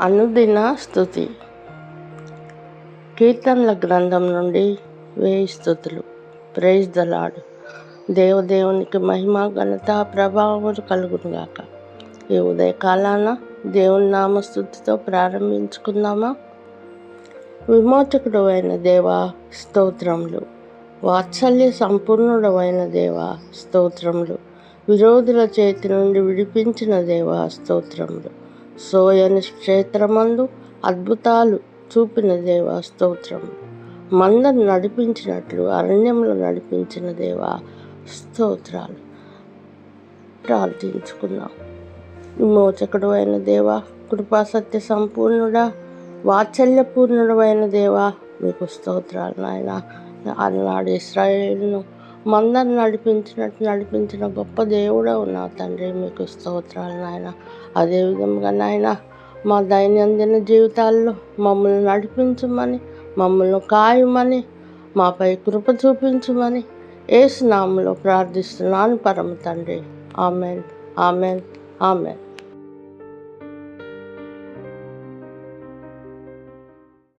అనుదిన స్థుతి. కీర్తనల గ్రంథం నుండి వేయి స్థుతులు. ప్రైజ్ దలాడు దేవదేవునికి మహిమ ఘనత ప్రభావములు కలుగునుగాక ఈ ఉదయకాలాన దేవుని నామస్థుతితో ప్రారంభించుకుందామా? విమోచకుడు అయిన దేవ స్తోత్రములు. వాత్సల్య సంపూర్ణుడు అయిన దేవ స్తోత్రములు. విరోధుల చేతి నుండి విడిపించిన దేవ స్తోత్రములు. సోయని క్షేత్రమందు అద్భుతాలు చూపిన దేవ స్తోత్రం. మందను నడిపించినట్లు అరణ్యంలో నడిపించిన దేవా స్తోత్రాలు. ప్రార్థించుకున్నాం విమోచకుడు అయిన దేవా కృపా సత్య సంపూర్ణుడా వాత్సల్యపూర్ణుడు అయిన దేవా మీకు స్తోత్రాలు నాయన. అన్నాడు ఇస్రాయేల్ను మందరు నడిపించినట్టు నడిపించిన గొప్ప దేవుడవు నా తండ్రి. మీకు స్తోత్రాలు నాయన. అదేవిధంగా నాయన మా దైనందిన జీవితాల్లో మమ్మల్ని నడిపించమని మమ్మల్ని కాయమని మాపై కృప చూపించమని ఏసునామంలో ప్రార్థిస్తున్నాను పరమ తండ్రి. ఆమెన్. ఆమెన్. ఆమెన్.